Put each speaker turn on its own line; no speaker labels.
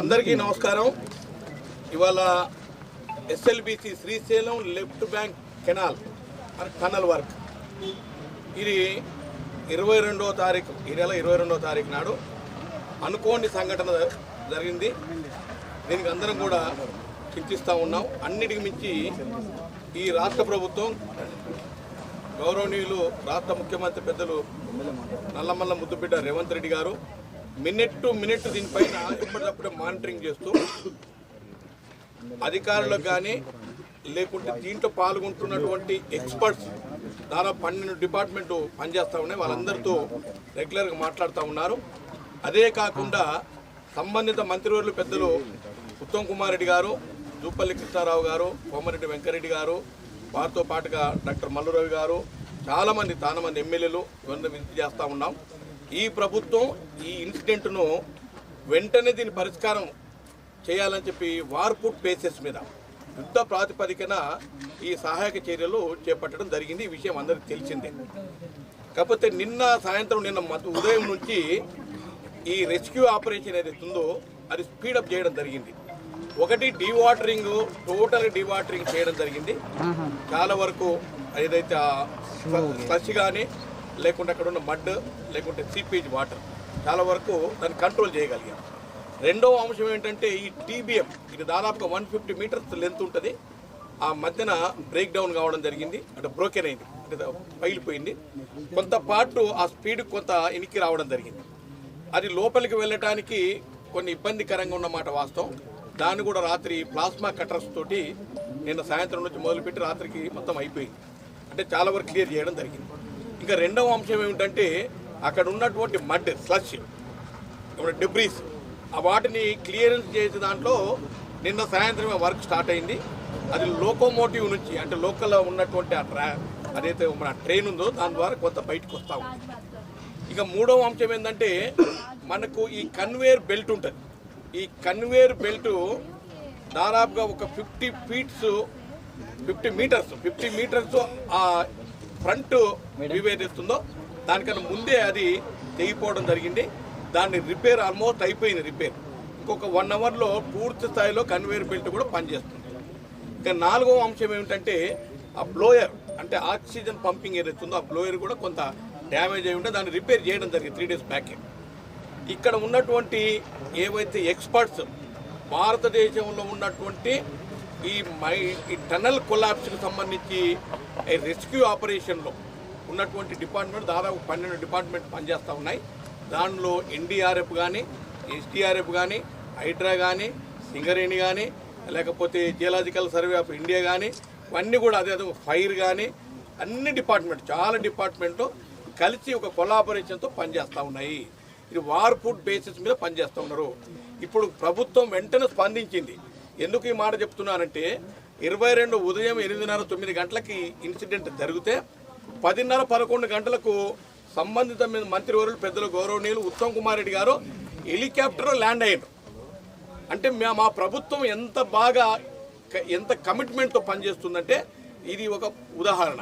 అందరికీ నమస్కారం. ఇవాళ SLBC Srisailam left bank canal tunnel work. ఇది ఇరవై రెండవ తారీఖు ఈ నెల ఇరవై రెండవ తారీఖు నాడు అనుకోని సంఘటన జరిగింది. దీనికి అందరం కూడా చింతిస్తూ ఉన్నాం. అన్నిటికి మించి ఈ రాష్ట్ర ప్రభుత్వం గౌరవనీయులు రాష్ట్ర ముఖ్యమంత్రి పెద్దలు నల్లమల్ల ముద్దుబిడ్డ రేవంత్ రెడ్డి గారు మినిట్ టు మినిట్ దీనిపైన ఎప్పటికప్పుడే మానిటరింగ్ చేస్తూ అధికారులకు కానీ లేకుంటే దీంట్లో పాల్గొంటున్నటువంటి ఎక్స్పర్ట్స్ దాదాపు పన్నెండు డిపార్ట్మెంట్ పనిచేస్తూ ఉన్నాయి. వాళ్ళందరితో రెగ్యులర్గా మాట్లాడుతూ ఉన్నారు. అదే కాకుండా సంబంధిత మంత్రివర్యులు పెద్దలు ఉత్తమ్ కుమార్ రెడ్డి గారు జూపల్లి కృష్ణారావు గారు కోమరెడ్డి వెంకరెడ్డి గారు వారితో పాటుగా డాక్టర్ మల్లురవి గారు చాలామంది తానమంది ఎమ్మెల్యేలు ఇవన్నీ విజిట్ చేస్తూ ఉన్నాం. ఈ ప్రభుత్వం ఈ ఇన్సిడెంట్ను వెంటనే దీని పరిష్కారం చేయాలని చెప్పి వార్పుట్ బేసిస్ మీద యుద్ధ ప్రాతిపదికన ఈ సహాయక చర్యలు చేపట్టడం జరిగింది. ఈ విషయం అందరికీ తెలిసిందే. కాకపోతే నిన్న సాయంత్రం నిన్న ఉదయం నుంచి ఈ రెస్క్యూ ఆపరేషన్ ఏదైతే ఉందో అది స్పీడప్ చేయడం జరిగింది. ఒకటి డీవాటరింగ్ టోటల్ డీవాటరింగ్ చేయడం జరిగింది. చాలా వరకు ఏదైతే స్లష్ కానీ లేకుంటే అక్కడ ఉన్న మడ్ లేకుంటే సీపేజ్ వాటర్ చాలా వరకు దాన్ని కంట్రోల్ చేయగలిగాం. రెండవ అంశం ఏంటంటే ఈ టీబీఎం ఇది దాదాపుగా వన్ ఫిఫ్టీ మీటర్స్ లెంత్ ఉంటుంది. ఆ మధ్యన బ్రేక్ డౌన్ కావడం జరిగింది. అంటే బ్రోకెన్ అయింది. అంటే పగిలిపోయింది. కొంత పాటు ఆ స్పీడ్ కొంత ఇనికి రావడం జరిగింది. అది లోపలికి వెళ్ళటానికి కొన్ని ఇబ్బందికరంగా ఉన్నమాట వాస్తవం. దాన్ని కూడా రాత్రి ప్లాస్మా కటర్స్ తోటి నిన్న సాయంత్రం నుంచి మొదలుపెట్టి రాత్రికి మొత్తం అయిపోయింది. అంటే చాలా వరకు క్లియర్ చేయడం జరిగింది. ఇంకా రెండవ అంశం ఏమిటంటే అక్కడ ఉన్నటువంటి మడ్ స్లష్ ఇప్పుడు డిబ్రీస్ ఆ వాటిని క్లియరెన్స్ చేసే దాంట్లో నిన్న సాయంత్రమే వర్క్ స్టార్ట్ అయింది. అది లోకోమోటివ్ నుంచి అంటే లోకల్లో ఉన్నటువంటి ఆ ట్రా అదైతే మన ట్రైన్ ఉందో దాని ద్వారా కొంత బయటకు వస్తూ ఉంది. ఇక మూడవ అంశం ఏంటంటే మనకు ఈ కన్వేర్ బెల్ట్ ఉంటుంది. ఈ కన్వేర్ బెల్ట్ దాదాపుగా ఒక fifty feet fifty metres fifty metres front వివేదిస్తుందో దానికన్నా ముందే అది తెగిపోవడం జరిగింది. దాన్ని రిపేర్ ఆల్మోస్ట్ అయిపోయింది రిపేర్. ఇంకొక వన్ అవర్లో పూర్తి స్థాయిలో కన్వేర్ బెల్ట్ కూడా పనిచేస్తుంది. ఇక నాలుగో అంశం ఏమిటంటే ఆ బ్లోయర్ అంటే ఆక్సిజన్ పంపింగ్ ఏదైతే ఉందో ఆ బ్లోయర్ కూడా కొంత డ్యామేజ్ అయి ఉంటే దాన్ని రిపేర్ చేయడం జరిగింది త్రీ డేస్ బ్యాకే. ఇక్కడ ఉన్నటువంటి ఏవైతే ఎక్స్పర్ట్స్ భారతదేశంలో ఉన్నటువంటి ఈ మై ఈ టనల్ కొలాప్స్కి సంబంధించి రెస్క్యూ ఆపరేషన్లో ఉన్నటువంటి డిపార్ట్మెంట్ దాదాపు పన్నెండు డిపార్ట్మెంట్ పనిచేస్తూ ఉన్నాయి. దానిలో ఎన్డీఆర్ఎఫ్ కానీ ఎస్డీఆర్ఎఫ్ కానీ హైడ్రా కానీ సింగరేణి కానీ లేకపోతే జియలాజికల్ సర్వే ఆఫ్ ఇండియా కానీ ఇవన్నీ కూడా అదే అదే ఫైర్ కానీ అన్ని డిపార్ట్మెంట్ చాలా డిపార్ట్మెంట్లు కలిసి ఒక కొలాబరేషన్తో పనిచేస్తూ ఉన్నాయి. ఇది వార్ ఫుడ్ బేసిస్ మీద పనిచేస్తూ ఉన్నారు. ఇప్పుడు ప్రభుత్వం వెంటనే స్పందించింది. ఎందుకు ఈ మాట చెప్తున్నానంటే ఇరవై రెండు ఉదయం ఎనిమిదిన్నర తొమ్మిది గంటలకి ఇన్సిడెంట్ జరిగితే పదిన్నర పదకొండు గంటలకు సంబంధిత మీద మంత్రివర్యులు పెద్దలు గౌరవనీయులు ఉత్తమ్ కుమార్ రెడ్డి గారు హెలికాప్టర్ ల్యాండ్ అయ్యారు. అంటే మా- మా ప్రభుత్వం ఎంత బాగా ఎంత కమిట్మెంట్తో పనిచేస్తుందంటే ఇది ఒక ఉదాహరణ.